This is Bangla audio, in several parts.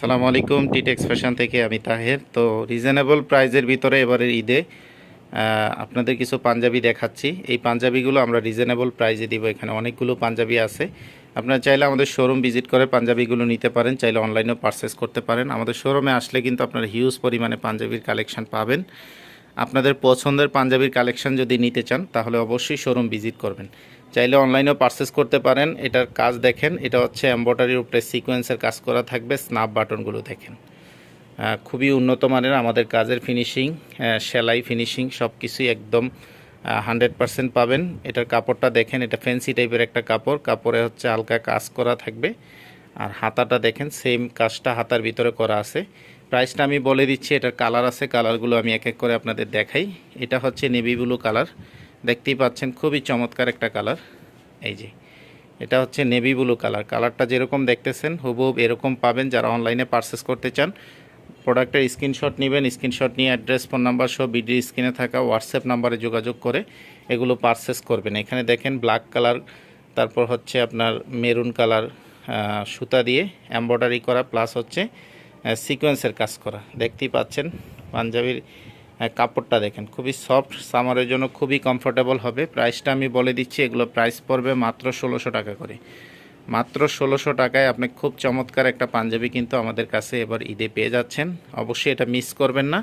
সালামু আলাইকুম টিটেক্স ফ্যাশন থেকে আমি তাহের। তো রিজনেবল প্রাইজের ভিতরে এবারের ঈদে আপনাদের কিছু পাঞ্জাবি দেখাচ্ছি। এই পাঞ্জাবিগুলো আমরা রিজনেবল প্রাইজে দিব, এখানে অনেকগুলো পাঞ্জাবি আছে। আপনারা চাইলে আমাদের শোরুম ভিজিট করে পাঞ্জাবিগুলো নিতে পারেন, চাইলে অনলাইনেও পারচেস করতে পারেন। আমাদের শোরুমে আসলে কিন্তু আপনারা হিউজ পরিমাণে পাঞ্জাবির কালেকশন পাবেন। আপনাদের পছন্দের পাঞ্জাবির কালেকশন যদি নিতে চান, তাহলে অবশ্যই শোরুম ভিজিট করবেন। চাইলে অনলাইনেও পারচেস করতে পারেন। এটার কাজ দেখেন, এটা হচ্ছে এম্বয়ডারির উপরে সিকোয়েন্সের কাজ করা থাকবে স্ন্যাপ বাটনগুলো দেখেন। খুবই উন্নত মানের আমাদের কাজের ফিনিশিং সেলাই ফিনিশিং সব কিছুই একদম হান্ড্রেড পারসেন্ট পাবেন। এটার কাপড়টা দেখেন, এটা ফ্যান্সি টাইপের একটা কাপড়। কাপড়ে হচ্ছে হালকা কাজ করা থাকবে। আর হাতাটা দেখেন সেম কাজটা হাতার ভিতরে করা আছে। প্রাইসটা আমি বলে দিচ্ছি, এটার কালার আছে কালারগুলো আমি এক এক করে আপনাদের দেখাই। এটা হচ্ছে নেভি ব্লু কালার দেখতেই পাচ্ছেন খুবই চমৎকার একটা কালার। এই যে, এটা হচ্ছে নেভি ব্লু কালার। কালারটা যেরকম দেখতেছেন হুবহুব এরকম পাবেন যারা অনলাইনে পারচেস করতে চান। প্রোডাক্টের স্ক্রিনশট নেবেন, স্ক্রিনশট নিয়ে অ্যাড্রেস, ফোন নাম্বার সহ ভিডিও স্ক্রিনে থাকা হোয়াটসঅ্যাপ নাম্বারে যোগাযোগ করে এগুলো পারচেস করবেন। এখানে দেখেন ব্ল্যাক কালার, তারপর হচ্ছে আপনার মেরুন কালার সুতা দিয়ে এমব্রয়ডারি করা, প্লাস হচ্ছে সিকোয়েন্সের কাজ করা। দেখতেই পাচ্ছেন, পাঞ্জাবির কাপড়টা দেখেন, খুবই সফট সামারের জন্য খুবই কমফোর্টেবল হবে। প্রাইসটা আমি বলে দিচ্ছি, এগুলো প্রাইস পড়বে মাত্র ষোলোশো টাকা করে। মাত্র ষোলোশো টাকায় আপনি খুব চমৎকার একটা পাঞ্জাবি কিন্তু আমাদের কাছে এবার ঈদে পেয়ে যাচ্ছেন। অবশ্যই এটা মিস করবেন না।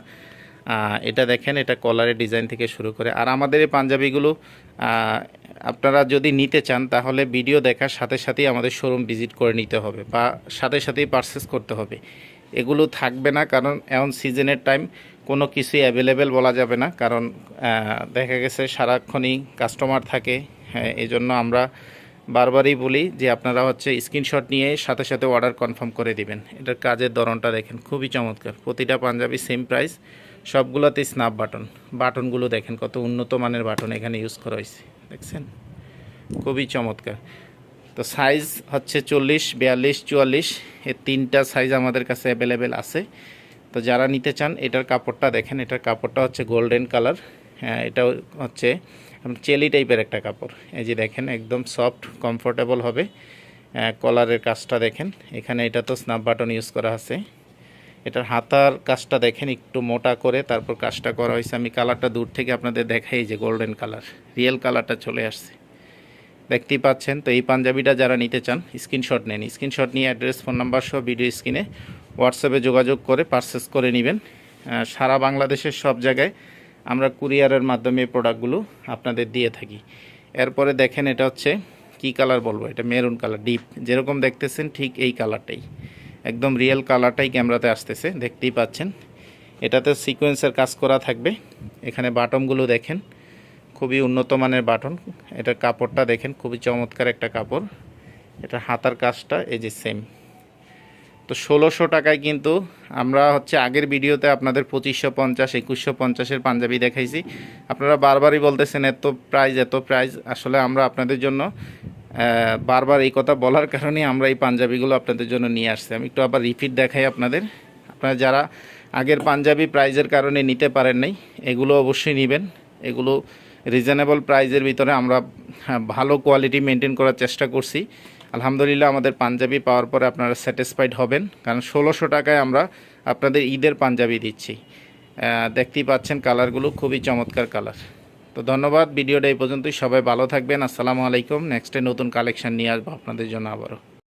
এটা দেখেন, এটা কলারের ডিজাইন থেকে শুরু করে। আর আমাদের এই পাঞ্জাবিগুলো আপনারা যদি নিতে চান, তাহলে ভিডিও দেখার সাথে সাথেই আমাদের শোরুম ভিজিট করে নিতে হবে বা সাথে সাথেই পারচেস করতে হবে। এগুলো থাকবে না, কারণ এমন সিজনের টাইম কোনো কিছুই অ্যাভেলেবেল বলা যাবে না, কারণ দেখা গেছে সারাক্ষণই কাস্টমার থাকে। হ্যাঁ এই জন্য আমরা বারবারই বলি যে আপনারা হচ্ছে স্ক্রিনশট নিয়ে সাথে সাথে অর্ডার কনফার্ম করে দিবেন। এটার কাজের ধরনটা দেখেন, খুবই চমৎকার। প্রতিটা পাঞ্জাবি সেম প্রাইস সবগুলোতে স্ন্যাপ বাটন বাটনগুলো দেখেন, কত উন্নত মানের বাটন এখানে ইউজ করা হয়েছে। দেখছেন? খুবই চমৎকার। তো সাইজ হচ্ছে চল্লিশ, বিয়াল্লিশ, চুয়াল্লিশ এর তিনটা সাইজ আমাদের কাছে অ্যাভেলেবেল আছে। তো যারা নিতে চান, এটার কাপড়টা দেখেন, এটার কাপড়টা হচ্ছে গোল্ডেন কালার হ্যাঁ এটা হচ্ছে চেলি টাইপের একটা কাপড়। এই যে দেখেন, একদম সফট কমফোর্টেবল হবে। কলারের কাজটা দেখেন, এখানে এটা তো স্ন্যাপ বাটন ইউজ করা আছে। এটার হাতার কাজটা দেখেন, একটু মোটা করে তারপর কাজটা করা হয়েছে। আমি কালারটা দূর থেকে আপনাদের দেখাই যে গোল্ডেন কালার রিয়েল কালারটা চলে আসছে। দেখতেই পাচ্ছেন, তো এই পাঞ্জাবিটা যারা নিতে চান স্ক্রিনশট নেন। স্ক্রিনশট নিয়ে অ্যাড্রেস ফোন নাম্বার সহ ভিডিও স্ক্রিনে হোয়াটসঅ্যাপে যোগাযোগ করে, পারচেস করে নেবেন। সারা বাংলাদেশের সব জায়গায় আমরা কুরিয়ারের মাধ্যমে প্রোডাক্টগুলো আপনাদের দিয়ে থাকি। এরপরে দেখেন এটা হচ্ছে কি কালার বলব? এটা মেরুন কালার, ডিপ। যেরকম দেখতেছেন ঠিক এই কালারটাই। একদম রিয়েল কালারটাই ক্যামেরাতে আসতেছে, দেখতেই পাচ্ছেন। এটাতে সিকোয়েন্সের কাজ করা থাকবে। এখানে বাটনগুলো দেখেন, খুবই উন্নত মানের বাটন। এটার কাপড়টা দেখেন, খুবই চমৎকার একটা কাপড়। এটা হাতার কাজটা এই যে সেম তো ষোলোশো টাকায় কিন্তু আমরা হচ্ছে আগের ভিডিওতে আপনাদের পঁচিশশো পঞ্চাশ একুশশো পঞ্চাশের পাঞ্জাবি দেখাইছি। আপনারা বারবারই বলতেছেন এত প্রাইস এত প্রাইস আসলে আমরা আপনাদের জন্য বারবার এই কথা বলার কারণে আমরা এই পাঞ্জাবিগুলো আপনাদের জন্য নিয়ে আসছি। আমি একটু আবার রিপিট দেখাই আপনাদের। আপনারা যারা আগের পাঞ্জাবি প্রাইজের কারণে নিতে পারেন নাই এগুলো অবশ্যই নেবেন। এগুলো রিজনেবল প্রাইজের ভিতরে আমরা হ্যাঁ, ভালো কোয়ালিটি মেনটেন করার চেষ্টা করছি। আলহামদুলিল্লাহ আমাদের পাঞ্জাবি পাওয়ার পরে আপনারা স্যাটিসফাইড হবেন। কারণ ষোলোশো টাকায় আমরা আপনাদের ঈদের পাঞ্জাবি দিচ্ছি। দেখতেই পাচ্ছেন কালারগুলো খুবই চমৎকার কালার। তো ধন্যবাদ, ভিডিওটা এই পর্যন্তই। সবাই ভালো থাকবেন। আসসালামু আলাইকুম। নেক্সটে নতুন কালেকশান নিয়ে আসব আপনাদের জন্য আবারও।